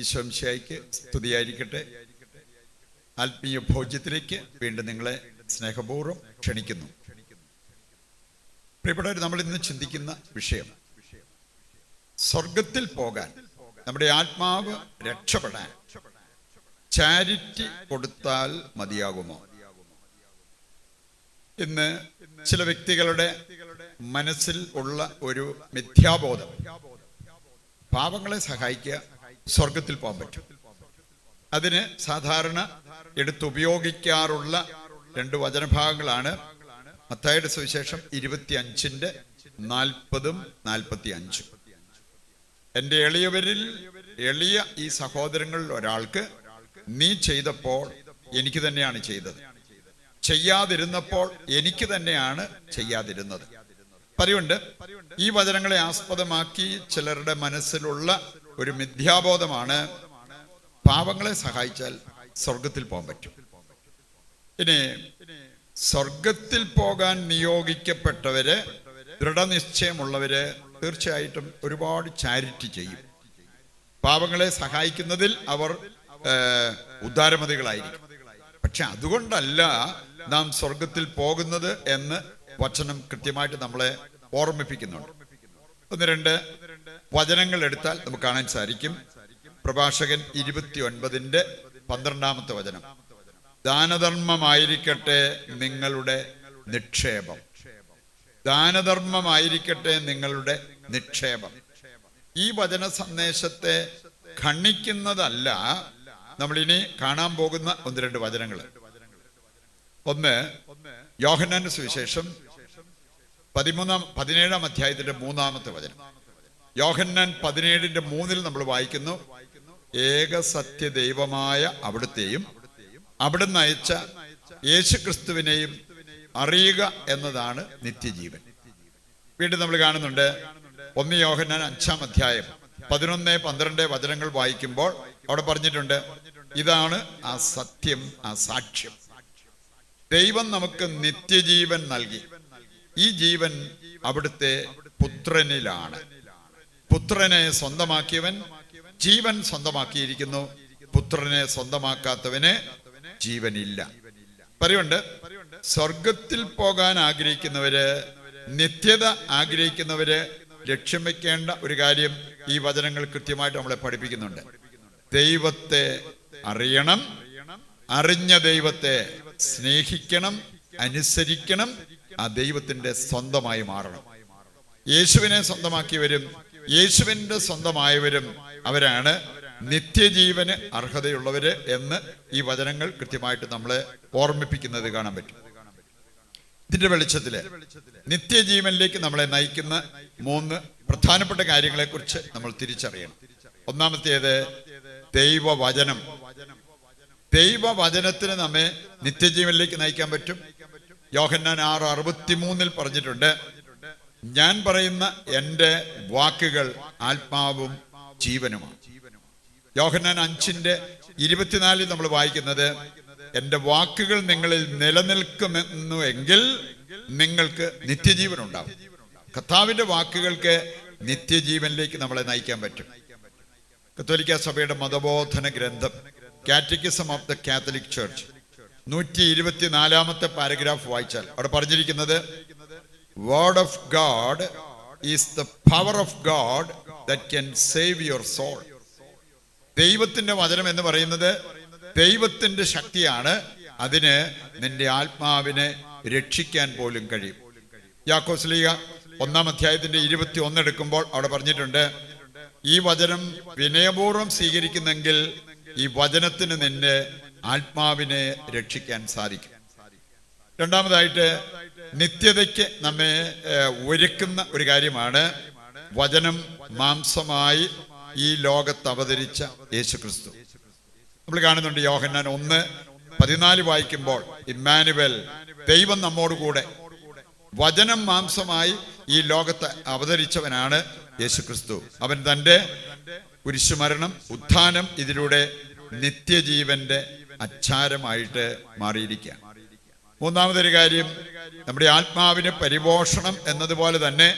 ഈശോംശായിക്ക് സ്തുതിയായിരിക്കട്ടെ. ആത്മീയ ഭോജ്യത്തിലേക്ക് വീണ്ടും നിങ്ങളെ സ്നേഹപൂർവം ക്ഷണിക്കുന്നു. പ്രിയപ്പെട്ടവർ നമ്മൾ ഇന്ന് ചിന്തിക്കുന്ന വിഷയം സ്വർഗത്തിൽ പോകാൻ നമ്മുടെ ആത്മാവ് രക്ഷപ്പെടാൻ ചാരിറ്റി കൊടുത്താൽ മതിയാകുമോ? ഇന്ന് ചില വ്യക്തികളുടെ മനസ്സിൽ ഉള്ള ഒരു മിഥ്യാബോധം പാപങ്ങളെ സഹായിക്കുക സ്വർഗത്തിൽ പോകാൻ പറ്റും. അതിന് സാധാരണ എടുത്തുപയോഗിക്കാറുള്ള രണ്ട് വചനഭാഗങ്ങളാണ്. മത്തായുടെ സുവിശേഷം ഇരുപത്തി അഞ്ചിന്റെ നാൽപ്പതും നാൽപ്പത്തി അഞ്ചും എന്റെ എളിയവരിൽ എളിയ ഈ സഹോദരങ്ങളിൽ ഒരാൾക്ക് നീ ചെയ്തപ്പോൾ എനിക്ക് തന്നെയാണ് ചെയ്തത്. ചെയ്യാതിരുന്നപ്പോൾ എനിക്ക് തന്നെയാണ് ചെയ്യാതിരുന്നത്. പറയുണ്ട് ഈ വചനങ്ങളെ ആസ്പദമാക്കി ചിലരുടെ മനസ്സിലുള്ള ഒരു മിഥ്യാബോധമാണ് പാവങ്ങളെ സഹായിച്ചാൽ സ്വർഗത്തിൽ പോകാൻ പറ്റും. ഇനി സ്വർഗത്തിൽ പോകാൻ നിയോഗിക്കപ്പെട്ടവര് ദൃഢനിശ്ചയമുള്ളവര് തീർച്ചയായിട്ടും ഒരുപാട് ചാരിറ്റി ചെയ്യും. പാവങ്ങളെ സഹായിക്കുന്നതിൽ അവർ ഉദാരമതികളായിരിക്കും. പക്ഷെ അതുകൊണ്ടല്ല നാം സ്വർഗത്തിൽ പോകുന്നത് എന്ന് വചനം കൃത്യമായിട്ട് നമ്മളെ ഓർമ്മിപ്പിക്കുന്നുണ്ട്. ഒന്ന് രണ്ട് വചനങ്ങൾ എടുത്താൽ നമുക്ക് കാണാൻ സാധിക്കും. പ്രഭാഷകൻ ഇരുപത്തി ഒൻപതിന്റെ പന്ത്രണ്ടാമത്തെ വചനം. ദാനധർമ്മമായിരിക്കട്ടെ നിങ്ങളുടെ നിക്ഷേപം. ദാനധർമ്മമായിരിക്കട്ടെ നിങ്ങളുടെ നിക്ഷേപം. ഈ വചന സന്ദേശത്തെ ഖണ്ണിക്കുന്നതല്ല നമ്മളിനി കാണാൻ പോകുന്ന ഒന്ന് രണ്ട് വചനങ്ങൾ. ഒന്ന് യോഹനാന്റെ സുവിശേഷം പതിമൂന്നാം പതിനേഴാം അധ്യായത്തിന്റെ മൂന്നാമത്തെ വചനം. യോഹന്നാൻ പതിനേഴിന്റെ മൂന്നിൽ നമ്മൾ വായിക്കുന്നു. ഏക സത്യ ദൈവമായ അവിടുത്തെയും അവിടുന്ന് അയച്ച യേശുക്രിസ്തുവിനെയും അറിയുക എന്നതാണ് നിത്യജീവൻ. വീണ്ടും നമ്മൾ കാണുന്നുണ്ട് ഒന്ന് യോഹന്നാൻ അഞ്ചാം അധ്യായം പതിനൊന്ന് പന്ത്രണ്ട് വചനങ്ങൾ വായിക്കുമ്പോൾ അവിടെ പറഞ്ഞിട്ടുണ്ട് ഇതാണ് ആ സത്യം ആ സാക്ഷ്യം. ദൈവം നമുക്ക് നിത്യജീവൻ നൽകി. ഈ ജീവൻ അവിടുത്തെ പുത്രനിലാണ്. പുത്രനെ സ്വന്തമാക്കിയവൻ ജീവൻ സ്വന്തമാക്കിയിരിക്കുന്നു. പുത്രനെ സ്വന്തമാക്കാത്തവന് ജീവനില്ല. പറയുണ്ട് സ്വർഗത്തിൽ പോകാൻ ആഗ്രഹിക്കുന്നവര് നിത്യത ആഗ്രഹിക്കുന്നവര് ലക്ഷ്യം വെക്കേണ്ട ഒരു കാര്യം ഈ വചനങ്ങൾ കൃത്യമായിട്ട് നമ്മളെ പഠിപ്പിക്കുന്നുണ്ട്. ദൈവത്തെ അറിയണം അറിഞ്ഞ ദൈവത്തെ സ്നേഹിക്കണം അനുസരിക്കണം ആ ദൈവത്തിന്റെ സ്വന്തമായി മാറണം. യേശുവിനെ സ്വന്തമാക്കിയവരും യേശുവിന്റെ സ്വന്തമായവരും അവരാണ്. നിത്യജീവന് അർഹതയുള്ളവര് എന്ന് ഈ വചനങ്ങൾ കൃത്യമായിട്ട് നമ്മളെ ഓർമ്മിപ്പിക്കുന്നത് കാണാൻ പറ്റും. ഇതിന്റെ വെളിച്ചത്തിൽ നിത്യജീവനിലേക്ക് നമ്മളെ നയിക്കുന്ന മൂന്ന് പ്രധാനപ്പെട്ട കാര്യങ്ങളെ കുറിച്ച് നമ്മൾ തിരിച്ചറിയണം. ഒന്നാമത്തേത് ദൈവവചനം. ദൈവവചനത്തിന് നമ്മെ നിത്യജീവനിലേക്ക് നയിക്കാൻ പറ്റും. യോഹന്നാൻ ആറ് അറുപത്തിമൂന്നിൽ പറഞ്ഞിട്ടുണ്ട് ഞാൻ പറയുന്ന എന്റെ വാക്കുകൾ ആത്മാവും ജീവനുമാണ്. യോഹന്നാൻ അഞ്ചിന്റെ ഇരുപത്തിനാലിൽ നമ്മൾ വായിക്കുന്നത് എന്റെ വാക്കുകൾ നിങ്ങളിൽ നിലനിൽക്കുമെന്നു എങ്കിൽ നിങ്ങൾക്ക് നിത്യജീവൻ ഉണ്ടാവും കർത്താവിന്റെ വാക്കുകൾക്ക് നിത്യജീവനിലേക്ക് നമ്മളെ നയിക്കാൻ പറ്റും. കത്തോലിക്ക സഭയുടെ മതബോധന ഗ്രന്ഥം catechism of the Catholic church. നൂറ്റി ഇരുപത്തിനാലാമത്തെ പാരഗ്രാഫ് വായിച്ചാൽ അവിടെ പറഞ്ഞിരിക്കുന്നത് word of God is the power of God that can save your soul ദൈവത്തിന്റെ വചനം എന്ന് പറയുന്നത് ദൈവത്തിന്റെ ശക്തിയാണ്. അതിന് നിന്റെ ആത്മാവിനെ രക്ഷിക്കാൻ പോലും കഴിയും. യാക്കോസ്ലീഗ ഒന്നാം അധ്യായത്തിന്റെ ഇരുപത്തി ഒന്ന് എടുക്കുമ്പോൾ അവിടെ പറഞ്ഞിട്ടുണ്ട് ഈ വചനം വിനയപൂർവം സ്വീകരിക്കുന്നെങ്കിൽ ഈ വചനത്തിന് നിന്റെ ആത്മാവിനെ രക്ഷിക്കാൻ സാധിക്കും. രണ്ടാമതായിട്ട് നിത്യതയ്ക്ക് നമ്മെ ഒരുക്കുന്ന ഒരു കാര്യമാണ് വചനം മാംസമായി ഈ ലോകത്ത് അവതരിച്ച യേശുക്രിസ്തു. നമ്മൾ കാണുന്നുണ്ട് യോഹന്നാൻ ഒന്ന് പതിനാല് വായിക്കുമ്പോൾ ഇമ്മാനുവൽ ദൈവം നമ്മോടുകൂടെ വചനം മാംസമായി ഈ ലോകത്ത് അവതരിച്ചവനാണ് യേശുക്രിസ്തു. അവൻ തന്റെ കുരിശുമരണം ഉത്ഥാനം ഇതിലൂടെ നിത്യജീവന്റെ അച്ചാരമായിട്ട് മാറിയിരിക്കുക മൂന്നാമതൊരു കാര്യം നമ്മുടെ ആത്മാവിന് പരിപോഷണം എന്നതുപോലെ തന്നെ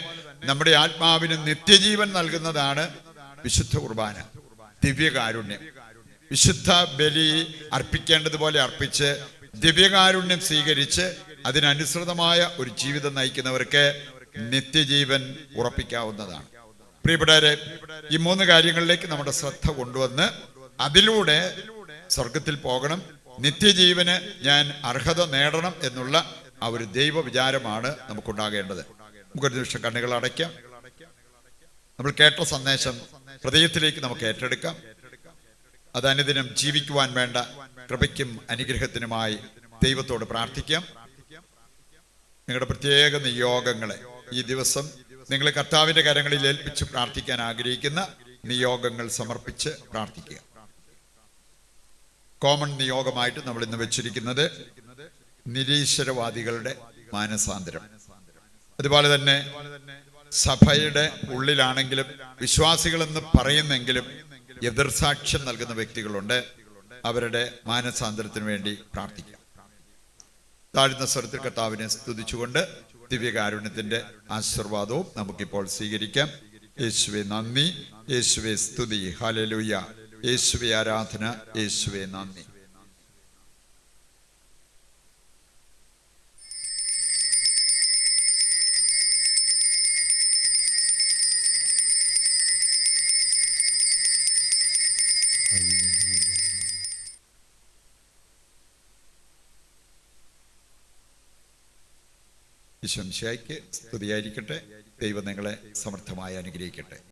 നമ്മുടെ ആത്മാവിന് നിത്യജീവൻ നൽകുന്നതാണ് വിശുദ്ധ കുർബാന ദിവ്യകാരുണ്യം. വിശുദ്ധ ബലി അർപ്പിക്കേണ്ടതുപോലെ അർപ്പിച്ച് ദിവ്യകാരുണ്യം സ്വീകരിച്ച് അതിനനുസൃതമായ ഒരു ജീവിതം നയിക്കുന്നവർക്ക് നിത്യജീവൻ ഉറപ്പിക്കാവുന്നതാണ്. പ്രിയപ്പെട്ടവരെ ഈ മൂന്ന് കാര്യങ്ങളിലേക്ക് നമ്മുടെ ശ്രദ്ധ കൊണ്ടുവന്ന് അതിലൂടെ സ്വർഗത്തിൽ പോകണം. നിത്യജീവന് ഞാൻ അർഹത നേടണം എന്നുള്ള ആ ഒരു ദൈവ വിചാരമാണ് നമുക്കുണ്ടാകേണ്ടത്. നമുക്കൊരു നിമിഷം കണ്ണുകൾ അടയ്ക്കാം. നമ്മൾ കേട്ട സന്ദേശം ഹൃദയത്തിലേക്ക് നമുക്ക് ഏറ്റെടുക്കാം. അത് അനുദിനം ജീവിക്കുവാൻ വേണ്ട കൃപയ്ക്കും അനുഗ്രഹത്തിനുമായി ദൈവത്തോട് പ്രാർത്ഥിക്കാം. നിങ്ങളുടെ പ്രത്യേക നിയോഗങ്ങളെ ഈ ദിവസം നിങ്ങൾ കർത്താവിന്റെ കരങ്ങളിൽ ഏൽപ്പിച്ച് പ്രാർത്ഥിക്കാൻ ആഗ്രഹിക്കുന്ന നിയോഗങ്ങൾ സമർപ്പിച്ച് പ്രാർത്ഥിക്കുക. കോമൺ നിയോഗമായിട്ട് നമ്മൾ ഇന്ന് വെച്ചിരിക്കുന്നത് നിരീശ്വരവാദികളുടെ മാനസാന്തരം. അതുപോലെ തന്നെ സഭയുടെ ഉള്ളിലാണെങ്കിലും വിശ്വാസികളെന്ന് പറയുന്നെങ്കിലും എതിർസാക്ഷ്യം നൽകുന്ന വ്യക്തികളുണ്ട്. അവരുടെ മാനസാന്തരത്തിന് വേണ്ടി പ്രാർത്ഥിക്കാം. താഴ്ന്ന സ്വരത്തിൽ കർത്താവിനെ സ്തുതിച്ചുകൊണ്ട് ദിവ്യകാരുണ്യത്തിന്റെ ആശീർവാദവും നമുക്കിപ്പോൾ സ്വീകരിക്കാം. യേശുവെ നന്ദി. യേശുവെ സ്തുതി. ഹാലലൂയ യേശുവെ ആരാധന യേശുവെ നന്ദി. ഈശ്വംശായിക്ക് സ്തുതിയായിരിക്കട്ടെ. ദൈവം നിങ്ങളെ സമർത്ഥമായി അനുഗ്രഹിക്കട്ടെ.